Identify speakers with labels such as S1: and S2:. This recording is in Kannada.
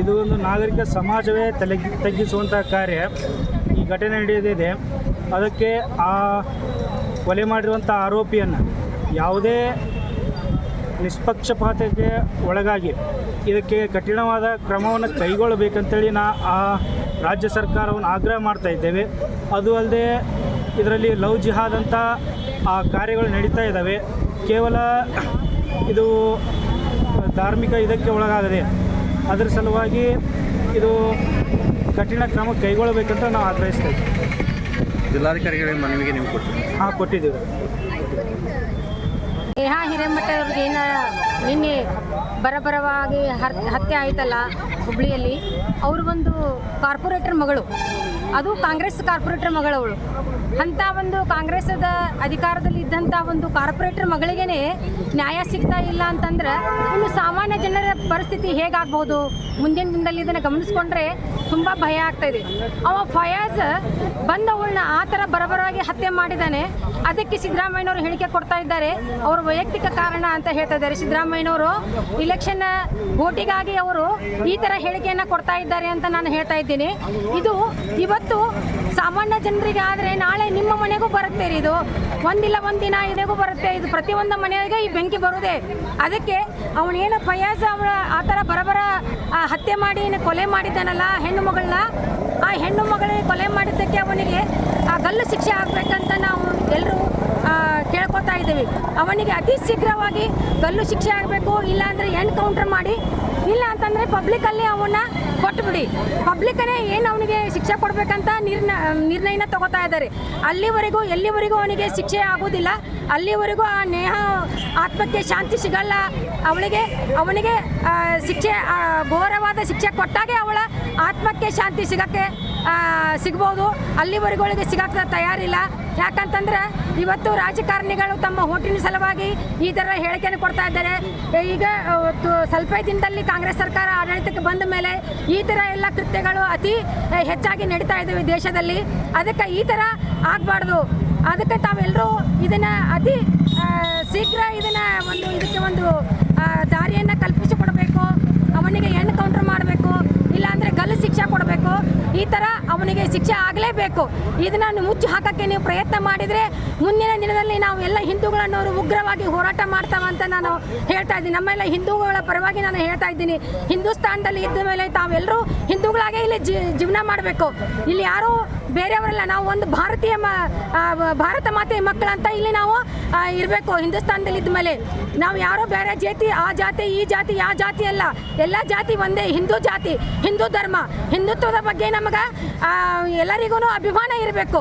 S1: ಇದು ಒಂದು ನಾಗರಿಕ ಸಮಾಜವೇ ತಲೆ ತಗ್ಗಿಸುವಂಥ ಕಾರ್ಯ. ಈ ಘಟನೆ ನಡೆಯದಿದೆ ಅದಕ್ಕೆ ಆ ಕೊಲೆ ಮಾಡಿರುವಂಥ ಆರೋಪಿಯನ್ನು ಯಾವುದೇ ನಿಷ್ಪಕ್ಷಪಾತಕ್ಕೆ ಒಳಗಾಗಿ ಇದಕ್ಕೆ ಕಠಿಣವಾದ ಕ್ರಮವನ್ನು ಕೈಗೊಳ್ಳಬೇಕಂತೇಳಿ ನಾ ಆ ರಾಜ್ಯ ಸರ್ಕಾರವನ್ನು ಆಗ್ರಹ ಮಾಡ್ತಾ ಇದ್ದೇವೆ. ಅದು ಅಲ್ಲದೆ ಇದರಲ್ಲಿ ಲವ್ ಜಿಹಾದ್ ಅಂತ ಆ ಕಾರ್ಯಗಳು ನಡೀತಾ ಇದ್ದಾವೆ. ಕೇವಲ ಇದು ಧಾರ್ಮಿಕ ಇದಕ್ಕೆ ಒಳಗಾಗದೆ ಅದರ ಸಲುವಾಗಿ ಇದು ಕಠಿಣ ಕ್ರಮ ಕೈಗೊಳ್ಳಬೇಕಂತ ನಾವು ಆಗ್ರಹಿಸ್ತಾ ಇದ್ದೀವಿ.
S2: ಜಿಲ್ಲಾಧಿಕಾರಿಗಳಿಗೆ ಮನವಿಗೆ ನೀವು ಕೊಡ್ತೀವಿ
S1: ಹಾಂ ಕೊಟ್ಟಿದ್ದೀವಿ.
S3: ನೇಹಾ ಹಿರೇಮಠ ಅವ್ರಿಗೆ ಏನ ನಿನ್ನೆ ಬರಬರವಾಗಿ ಹರ್ ಹತ್ಯೆ ಆಯ್ತಲ್ಲ ಹುಬ್ಳಿಯಲ್ಲಿ. ಅವರು ಒಂದು ಕಾರ್ಪೊರೇಟರ್ ಮಗಳು. ಅದು ಕಾಂಗ್ರೆಸ್ ಕಾರ್ಪೊರೇಟರ್ ಮಗಳವಳು ಅಂಥ ಒಂದು ಕಾಂಗ್ರೆಸ್ದ ಅಧಿಕಾರದಲ್ಲಿ ಇದ್ದಂಥ ಒಂದು ಕಾರ್ಪೊರೇಟರ್ ಮಗಳಿಗೇನೆ ನ್ಯಾಯ ಸಿಗ್ತಾ ಇಲ್ಲ ಅಂತಂದ್ರೆ ಇನ್ನು ಸಾಮಾನ್ಯ ಜನರ ಪರಿಸ್ಥಿತಿ ಹೇಗಾಗ್ಬೋದು? ಮುಂದಿನ ದಿನದಲ್ಲಿ ಇದನ್ನು ಗಮನಿಸ್ಕೊಂಡ್ರೆ ತುಂಬ ಭಯ ಆಗ್ತಾ ಇದೆ. ಅವ ಫಯಾಜ್ ಬಂದವಳನ್ನ ಆ ಥರ ಬರಬರವಾಗಿ ಹತ್ಯೆ ಮಾಡಿದ್ದಾನೆ. ಅದಕ್ಕೆ ಸಿದ್ದರಾಮಯ್ಯನವರು ಹೇಳಿಕೆ ಕೊಡ್ತಾ ಇದ್ದಾರೆ. ಅವರು ವೈಯಕ್ತಿಕ ಕಾರಣ ಅಂತ ಹೇಳ್ತಾ ಇದ್ದಾರೆ. ಸಿದ್ದರಾಮಯ್ಯನವರು ಇಲೆಕ್ಷನ್ ಓಟಿಗಾಗಿ ಅವರು ಈ ಥರ ಹೇಳಿಕೆಯನ್ನು ಕೊಡ್ತಾ ಇದ್ದಾರೆ ಅಂತ ನಾನು ಹೇಳ್ತಾ ಇದ್ದೀನಿ. ಇದು ಇವತ್ತು ಸಾಮಾನ್ಯ ಜನರಿಗೆ ಆದರೆ ನಾಳೆ ನಿಮ್ಮ ಮನೆಗೂ ಬರುತ್ತೆ ರೀ ಇದು. ಒಂದಿಲ್ಲ, ಒಂದಿನ ಇದೆಗೂ ಬರುತ್ತೆ. ಇದು ಪ್ರತಿಯೊಂದು ಮನೆಗೆ ಈ ಬರುವುದೇ? ಅದಕ್ಕೆ ಅವನೇನು ಫಯಾಜ್ ಅವಳ ಆ ಥರ ಬರಬರ ಹತ್ಯೆ ಮಾಡಿ ಕೊಲೆ ಮಾಡಿದ್ದಾನಲ್ಲ ಹೆಣ್ಣು ಮಗಳನ್ನ? ಆ ಹೆಣ್ಣು ಮಗಳಿಗೆ ಕೊಲೆ ಮಾಡಿದ್ದಕ್ಕೆ ಅವನಿಗೆ ಆ ಗಲ್ಲು ಶಿಕ್ಷೆ ಆಗಬೇಕಂತ ನಾವು ಎಲ್ಲರೂ ಕೇಳ್ಕೊತಾ ಇದ್ದೀವಿ. ಅವನಿಗೆ ಅತಿ ಶೀಘ್ರವಾಗಿ ಗಲ್ಲು ಶಿಕ್ಷೆ ಆಗಬೇಕು ಇಲ್ಲ ಅಂದರೆ ಎನ್ಕೌಂಟರ್ ಮಾಡಿ. ಇಲ್ಲ ಅಂತಂದರೆ ಪಬ್ಲಿಕಲ್ಲಿ ಅವನ್ನ ಕೊಟ್ಟುಬಿಡಿ ಪಬ್ಲಿಕ್ಕನೇ ಏನು ಅವನಿಗೆ ಶಿಕ್ಷೆ ಕೊಡಬೇಕಂತ ನಿರ್ಣ, ನಿರ್ಣಯನ ತಗೋತಾ ಇದ್ದಾರೆ. ಅಲ್ಲಿವರೆಗೂ, ಎಲ್ಲಿವರೆಗೂ ಅವನಿಗೆ ಶಿಕ್ಷೆ ಆಗೋದಿಲ್ಲ ಅಲ್ಲಿವರೆಗೂ ಆ ನೇಹ, ಆತ್ಮಕ್ಕೆ ಶಾಂತಿ ಸಿಗಲ್ಲ. ಅವಳಿಗೆ, ಅವನಿಗೆ ಶಿಕ್ಷೆ ಘೋರವಾದ ಶಿಕ್ಷೆ ಕೊಟ್ಟಾಗೆ ಅವಳ ಆತ್ಮಕ್ಕೆ ಶಾಂತಿ ಸಿಗಕ್ಕೆ ಸಿಗ್ಬೋದು. ಅಲ್ಲಿವರೆಗೂ ಅವಳಿಗೆ ಸಿಗಕ್ಕೆ ತಯಾರಿಲ್ಲ. ಯಾಕಂತಂದ್ರೆ ಇವತ್ತು ರಾಜಕಾರಣಿಗಳು ತಮ್ಮ ಹೋಟಿನ ಸಲುವಾಗಿ ಈ ಥರ ಹೇಳಿಕೆಯನ್ನು ಕೊಡ್ತಾ ಇದ್ದಾರೆ. ಈಗ ಸ್ವಲ್ಪ ದಿನದಲ್ಲಿ ಕಾಂಗ್ರೆಸ್ ಸರ್ಕಾರ ಆಡಳಿತಕ್ಕೆ ಬಂದ ಮೇಲೆ ಈ ಥರ ಎಲ್ಲ ಕೃತ್ಯಗಳು ಅತಿ ಹೆಚ್ಚಾಗಿ ನಡೀತಾ ಇದ್ದಾವೆ ದೇಶದಲ್ಲಿ. ಅದಕ್ಕೆ ಈ ಥರ ಆಗಬಾರ್ದು. ಅದಕ್ಕೆ ತಾವೆಲ್ಲರೂ ಇದನ್ನು ಅತಿ ಶೀಘ್ರ ಇದನ್ನು ಒಂದು ಇದಕ್ಕೆ ಒಂದು ದಾರಿಯನ್ನು ಕಲ್ಪಿಸಿಕೊಡಬೇಕು ಅವನಿಗೆ ಹೆಣ್ಣು ಕೌಂಟರ್ ಮಾಡಬೇಕು ಇಲ್ಲಾಂದರೆ ಗಲ್ಲು ಶಿಕ್ಷೆ ಕೊಡಬೇಕು ಈ ಥರ ಅವನಿಗೆ ಶಿಕ್ಷೆ ಆಗಲೇಬೇಕು. ಇದನ್ನು ಮುಚ್ಚಿ ಹಾಕೋಕ್ಕೆ ನೀವು ಪ್ರಯತ್ನ ಮಾಡಿದರೆ ಮುಂದಿನ ದಿನದಲ್ಲಿ ನಾವು ಎಲ್ಲ ಹಿಂದೂಗಳನ್ನವರು ಉಗ್ರವಾಗಿ ಹೋರಾಟ ಮಾಡ್ತಾವಂತ ನಾನು ಹೇಳ್ತಾ ಇದ್ದೀನಿ. ನಮ್ಮೆಲ್ಲ ಹಿಂದೂಗಳ ಪರವಾಗಿ ನಾನು ಹೇಳ್ತಾ ಇದ್ದೀನಿ. ಹಿಂದೂಸ್ತಾನದಲ್ಲಿ ಇದ್ದ ಮೇಲೆ ತಾವೆಲ್ಲರೂ ಇಲ್ಲಿ ಜೀವನ ಮಾಡಬೇಕು. ಇಲ್ಲಿ ಯಾರೂ ಬೇರೆಯವರಲ್ಲ ನಾವು ಒಂದು ಭಾರತೀಯ ಭಾರತ ಮಾತೆ ಮಕ್ಕಳಂತ ಇಲ್ಲಿ ನಾವು ಇರಬೇಕು. ಹಿಂದೂಸ್ತಾನದಲ್ಲಿ ಇದ್ದ ಮೇಲೆ ನಾವು ಯಾರೋ ಬೇರೆ ಜಾತಿ, ಆ ಜಾತಿ, ಈ ಜಾತಿ ಯಾವ ಜಾತಿ ಅಲ್ಲ. ಎಲ್ಲ ಜಾತಿ ಒಂದೇ, ಹಿಂದೂ ಜಾತಿ, ಹಿಂದೂ ಧರ್ಮ. ಹಿಂದುತ್ವದ ಬಗ್ಗೆ ನಮಗೆ ಎಲ್ಲರಿಗೂ ಅಭಿಮಾನ ಇರಬೇಕು.